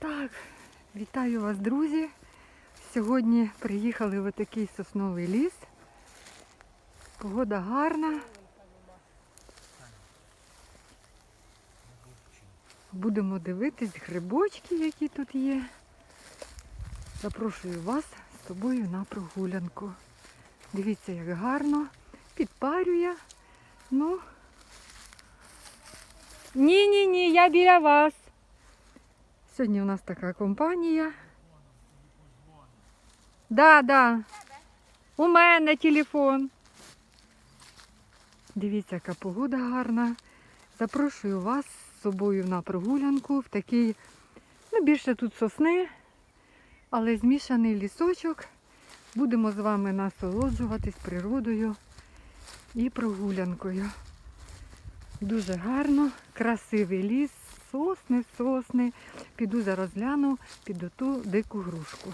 Так, вітаю вас, друзі. Сьогодні приїхали в такий сосновий ліс. Погода гарна. Будемо дивитись грибочки, які тут є. Запрошую вас з собою на прогулянку. Дивіться, як гарно. Підпарює. Ну. Ні, ні, ні, я біля вас. Сьогодні у нас така компанія. Да, да. У мене телефон. Дивіться, яка погода гарна. Запрошую вас з собою на прогулянку в такий, ну більше тут сосни, але змішаний лісочок. Будемо з вами насолоджуватись природою і прогулянкою. Дуже гарно, красивий ліс, сосни, сосни. Піду зараз гляну під оту дику грушку.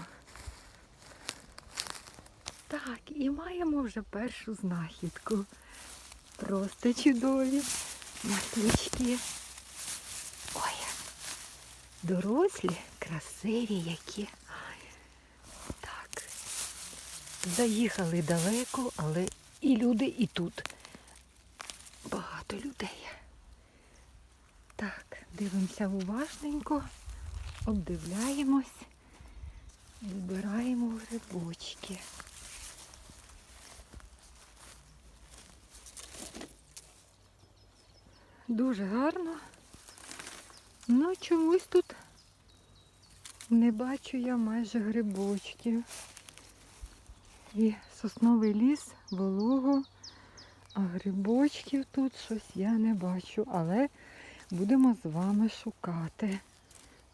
Так, і маємо вже першу знахідку. Просто чудові маслючки. Ой, дорослі, красиві які. Так. Заїхали далеко, але і люди, і тут. Багато людей. Так, дивимося уважненько, обдивляємось, вибираємо грибочки. Дуже гарно. Ну, чомусь тут не бачу я майже грибочків. І сосновий ліс, волого, а грибочків тут щось я не бачу, але будемо з вами шукати.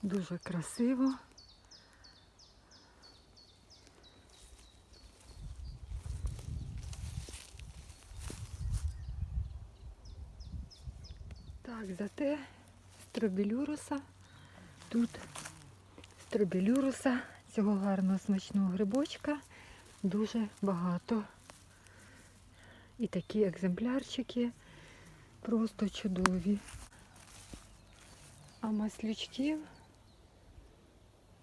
Дуже красиво. Так, зате стробілюруса. Тут стробілюруса, цього гарного смачного грибочка, дуже багато. І такі екземплярчики просто чудові. А маслючків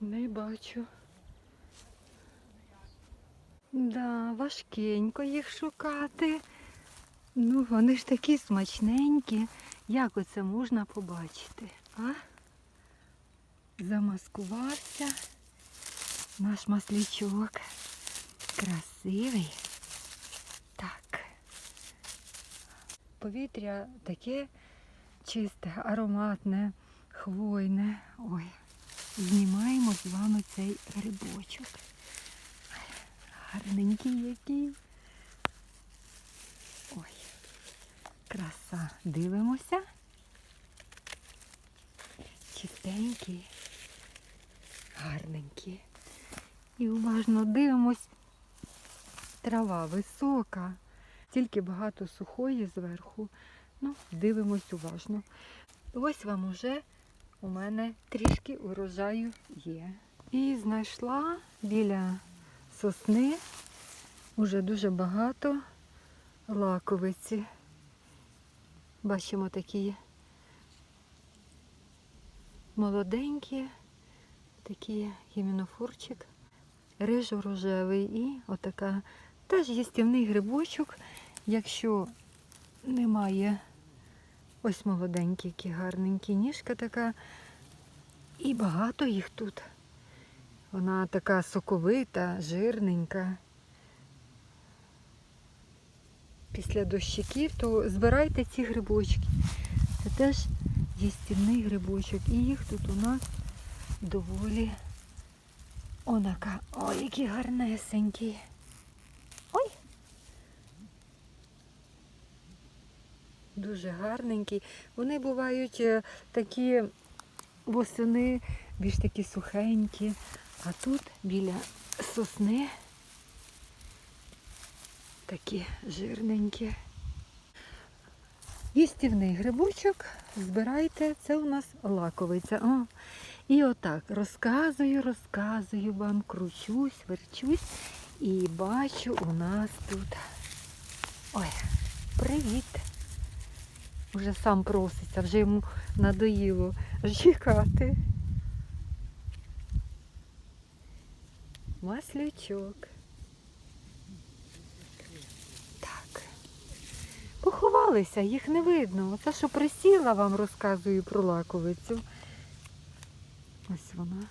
не бачу. Да, важкенько їх шукати. Ну, вони ж такі смачненькі. Як оце можна побачити? А? Замаскувався наш маслячок. Красивий. Так. Повітря таке чисте, ароматне, хвойне. Ой, знімаємо з вами цей грибочок. Гарненький який. Ой, краса. Дивимося. Чистенький, гарненький. І уважно дивимось. Трава висока, тільки багато сухої зверху. Ну, дивимось уважно. Ось вам уже у мене трішки урожаю є. І знайшла біля сосни уже дуже багато лаковиці. Бачимо такі молоденькі, такий гімінофорчик, рижо-рожевий і отака теж їстівний грибочок, якщо немає ось молоденькі, які гарненькі, ніжка така. І багато їх тут. Вона така соковита, жирненька. Після дощиків, то збирайте ці грибочки. Це теж їстівний грибочок. І їх тут у нас доволі онака. Ой, які гарнесенькі. Ой! Дуже гарненькі. Вони бувають е, такі восени, більш такі сухенькі. А тут біля сосни такі жирненькі. Їстівний грибочок збирайте, це у нас лаковиця. О, і отак розказую, розказую вам, кручусь, верчусь і бачу у нас тут. Ой, привіт! вже сам проситься, вже йому надоїло чекати. Маслючок. Так. Поховалися, їх не видно. Оце, що присіла, вам розказую про лаковицю. Ось вона.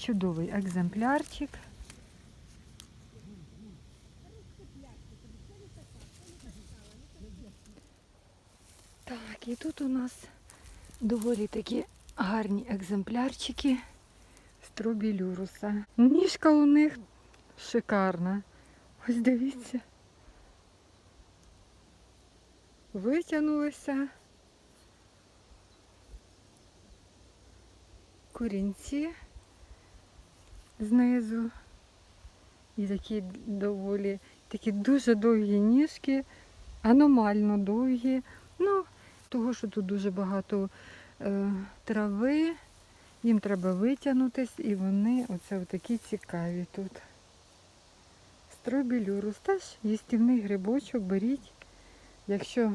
Чудовий екземплярчик. І тут у нас доволі такі гарні екземплярчики стробілюруса. Ніжка у них шикарна. Ось дивіться. Витягнулися. Корінці знизу. І такі доволі такі дуже довгі ніжки, аномально довгі. Ну, того, що тут дуже багато е, трави, їм треба витягнутись, і вони оце такі цікаві тут. Стробілюрус теж їстівний грибочок, беріть. Якщо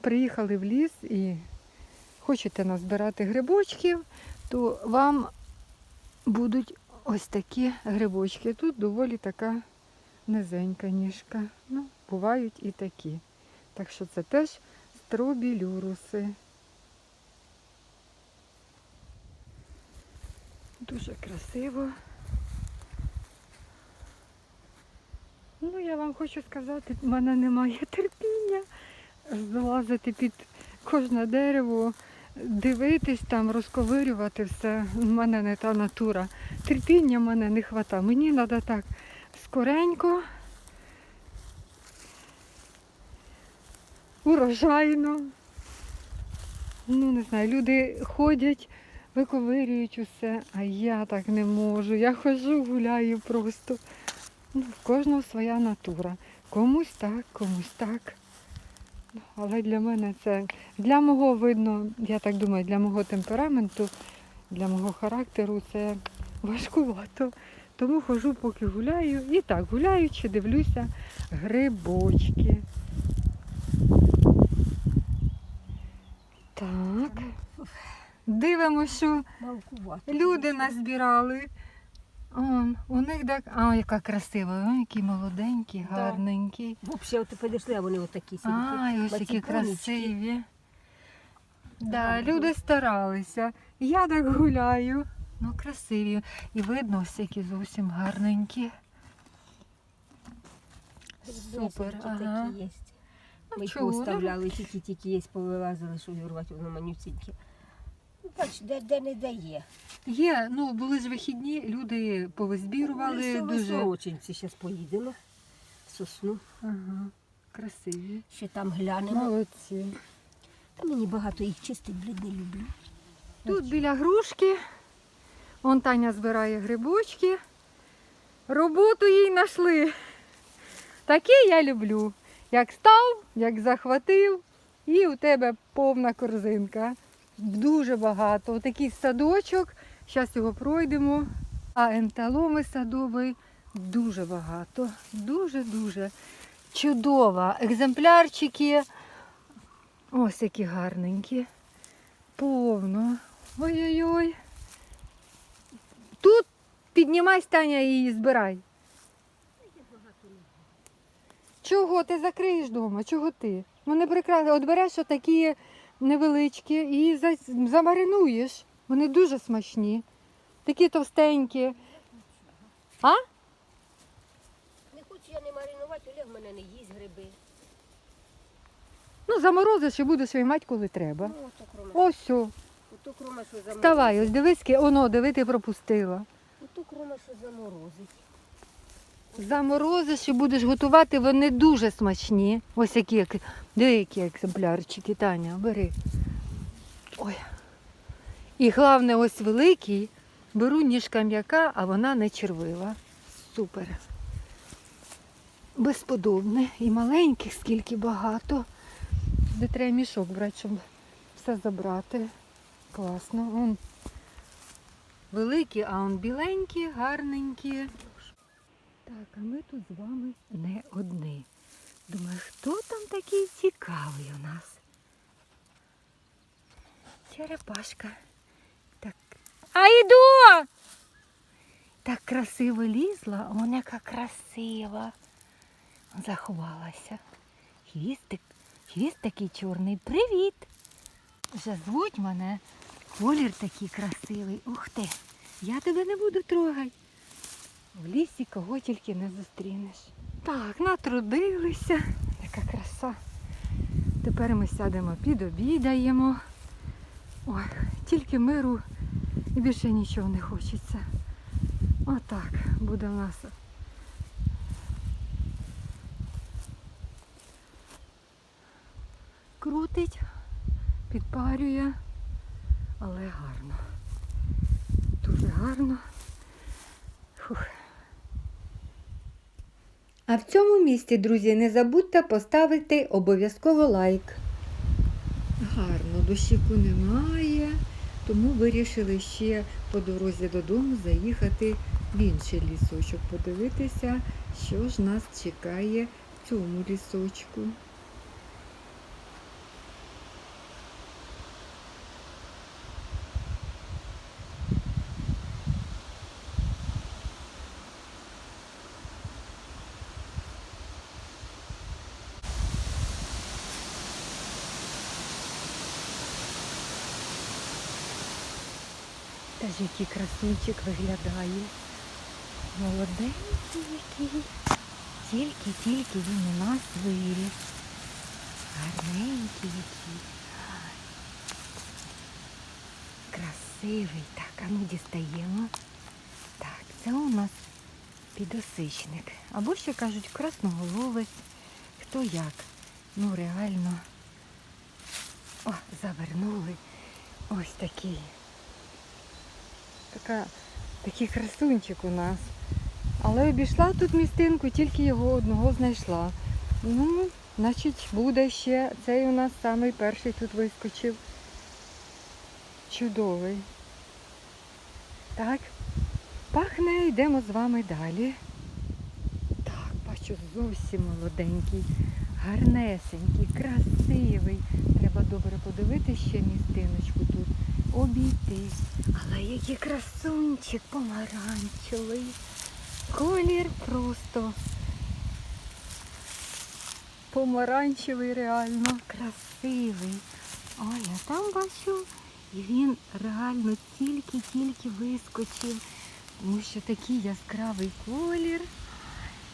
приїхали в ліс і хочете назбирати грибочків, то вам будуть ось такі грибочки. Тут доволі така низенька ніжка. Ну, бувають і такі. Так що це теж стробілюруси. Дуже красиво. Ну, я вам хочу сказати, в мене немає терпіння залазити під кожне дерево, дивитись там, розковирювати все. У мене не та натура. Терпіння в мене не вистачає. Мені треба так скоренько, урожайно. Ну, не знаю, люди ходять, виковирюють усе, а я так не можу. Я ходжу, гуляю просто. Ну, в кожного своя натура. Комусь так, комусь так. Ну, Але для мене це, для мого видно, я так думаю, для мого темпераменту, для мого характеру це важкувато. Тому хожу, поки гуляю. І так, гуляючи, дивлюся грибочки. Так. Дивимося, що Люди назбирали. Он, у них так. А, яка красива, о, які молоденькі, гарненькі. Взагалі, от підійшли, а вони отакі сидять. А, і ось які красиві. Да, люди старалися. Я так гуляю. Ну, красиві. І видно, ось які зовсім гарненькі. Супер, ага. такі є. Ми їх оставляли, тільки-тільки є, повилазили, щоб вирвати, воно манюсіньке. Ну, бач, де, де не дає. Є, ну були ж вихідні, люди повизбірували дуже. сорочинці зараз поїдемо. Сосну. Ага, красиві. Ще там глянемо. Молодці. Та мені багато їх чистить, блін, не люблю. Тут біля грушки. Вон Таня збирає грибочки. Роботу їй знайшли. Таке я люблю. Як став, як захватив, і у тебе повна корзинка. Дуже багато. Отакий садочок. Зараз його пройдемо. А енталоми садовий дуже багато. Дуже-дуже чудова. Екземплярчики. Ось які гарненькі. Повно. Ой-ой-ой. Тут піднімай Таня і збирай. Чого ти закриєш вдома? Чого ти? Вони прекрасно. От береш отакі невеличкі і за- замаринуєш. Вони дуже смачні. Такі товстенькі. А? Не хочу я не маринувати, Олег мене не їсть гриби. Ну, заморозиш і будеш виймати, коли треба. Ну, ото кроме. Ось, все. Ото кроме, що заморозить. Вставай, ось дивись, ки- оно, диви, ти пропустила. Ото кроме, що заморозить. Заморозиш і будеш готувати, вони дуже смачні. Ось які, як- диви, які екземплярчики, Таня, бери. Ой. І головне, ось великий. Беру ніжка м'яка, а вона не червива. Супер. Безподобне. І маленьких, скільки багато. Де треба мішок брати, щоб все забрати. Класно. Он великі, а он біленькі, гарненькі. Так, а ми тут з вами не одні. Думаю, хто там такий цікавий у нас? Черепашка. Так. А йду! так красиво лізла, вона яка красива. Заховалася. Хвістик, хвіст такий чорний. Привіт! Вже звуть мене. Колір такий красивий. Ух ти! Я тебе не буду трогати. В лісі кого тільки не зустрінеш. Так, натрудилися. Яка краса. Тепер ми сядемо, підобідаємо. Ой, тільки миру і більше нічого не хочеться. Отак буде в нас. Крутить, підпарює, але гарно. Дуже гарно. Фух. А в цьому місці, друзі, не забудьте поставити обов'язково лайк. Гарно, дощіку немає, тому вирішили ще по дорозі додому заїхати в інший лісочок, подивитися, що ж нас чекає в цьому лісочку. Та ж який красунчик виглядає. Молоденький який. Тільки-тільки він у нас виріс. Гарненький який. Красивий. Так, а ну дістаємо. Так, це у нас підосичник. Або ще кажуть красноголовець. Хто як. Ну реально. О, завернули. Ось такий. Така, такий красунчик у нас. Але обійшла тут містинку, тільки його одного знайшла. Ну, значить, буде ще. Цей у нас самий перший тут вискочив. Чудовий. Так, пахне, йдемо з вами далі. Так, бачу, зовсім молоденький, гарнесенький, красивий. Треба добре подивитися ще містиночку тут. Обійти. Але який красунчик помаранчевий. Колір просто помаранчевий реально красивий. Ой, я там бачу, і він реально тільки-тільки вискочив, тому що такий яскравий колір.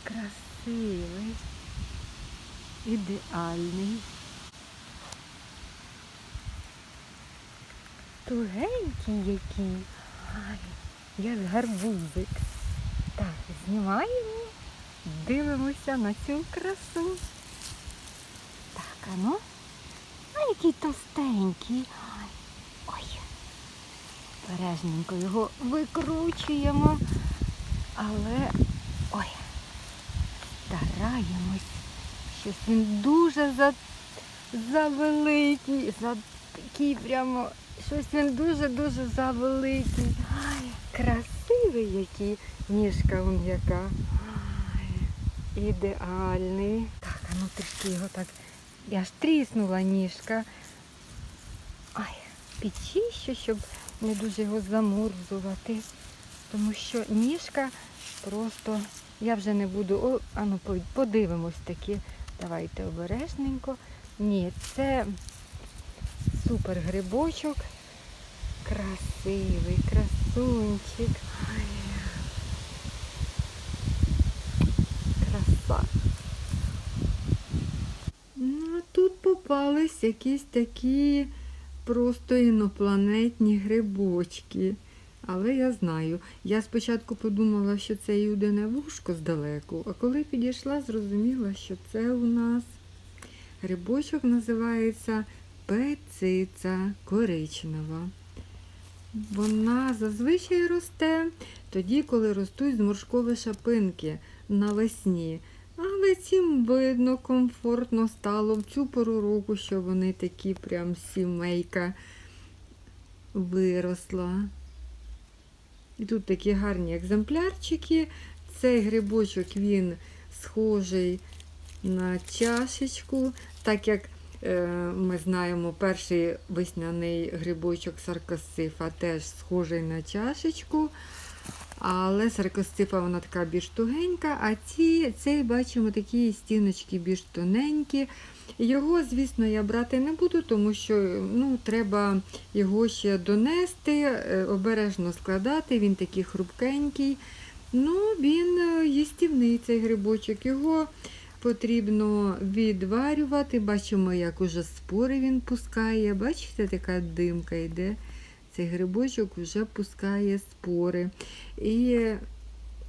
Красивий, ідеальний. Тугенький який. Ай, як гарбузик. Так, знімаємо, дивимося на цю красу. Так, а ну. А який товстенький. Ай, ой. Бережненько його викручуємо. Але ой, стараємось. Щось він дуже за, завеликий, за такий прямо, щось він дуже-дуже завеликий. Ай, красивий який. Ніжка он яка. Ай, ідеальний. Так, а ну трішки його так. Я ж тріснула ніжка. Ай, підчищу, щоб не дуже його замурзувати. Тому що ніжка просто, я вже не буду, о, а ну подивимось таки. Давайте обережненько. Ні, це супер грибочок. Красивий, красунчик. Краса. Ну, тут попались якісь такі просто інопланетні грибочки. Але я знаю, я спочатку подумала, що це юдине вушко здалеку, а коли підійшла, зрозуміла, що це у нас грибочок називається пециця коричнева. Вона зазвичай росте тоді, коли ростуть зморшкові шапинки навесні. Але цим видно, комфортно стало в цю пору року, що вони такі прям сімейка виросла. І тут такі гарні екземплярчики. Цей грибочок він схожий на чашечку, так як ми знаємо, перший весняний грибочок саркосифа теж схожий на чашечку. Але саркостипа вона така більш тугенька, а ці, цей бачимо такі стіночки більш тоненькі. Його, звісно, я брати не буду, тому що ну, треба його ще донести, е, обережно складати, він такий хрупкенький. Ну, він е, їстівний цей грибочок. Його потрібно відварювати. Бачимо, як уже спори він пускає. Бачите, така димка йде. Цей грибочок вже пускає спори. І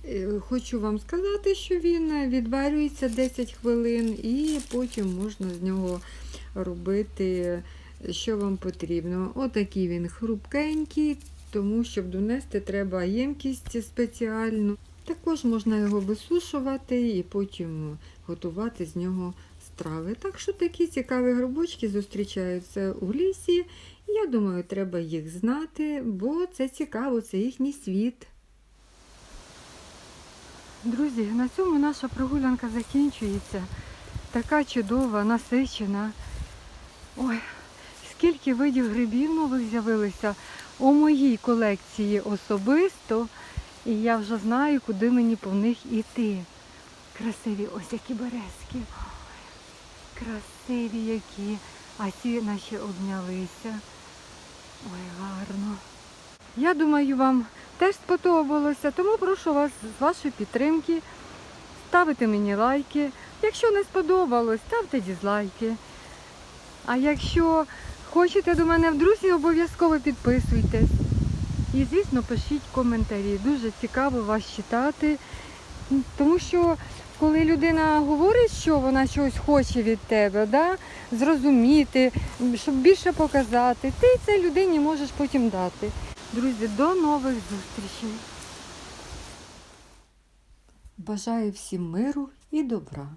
е, хочу вам сказати, що він відварюється 10 хвилин, і потім можна з нього робити, що вам потрібно. Отакий він хрупкенький, тому щоб донести треба ємкість спеціальну. Також можна його висушувати і потім готувати з нього страви. Так що такі цікаві грибочки зустрічаються у лісі. Я думаю, треба їх знати, бо це цікаво, це їхній світ. Друзі, на цьому наша прогулянка закінчується. Така чудова, насичена. Ой, скільки видів грибів нових з'явилося у моїй колекції особисто. І я вже знаю, куди мені по них іти. Красиві ось які березки. Красиві які. А ці наче обнялися. Ой, гарно. Я думаю, вам теж сподобалося, тому прошу вас з вашої підтримки ставити мені лайки. Якщо не сподобалось, ставте дізлайки. А якщо хочете до мене в друзі, обов'язково підписуйтесь. І, звісно, пишіть коментарі. Дуже цікаво вас читати. Тому що коли людина говорить, що вона щось хоче від тебе, да, зрозуміти, щоб більше показати, ти це людині можеш потім дати. Друзі, до нових зустрічей. Бажаю всім миру і добра.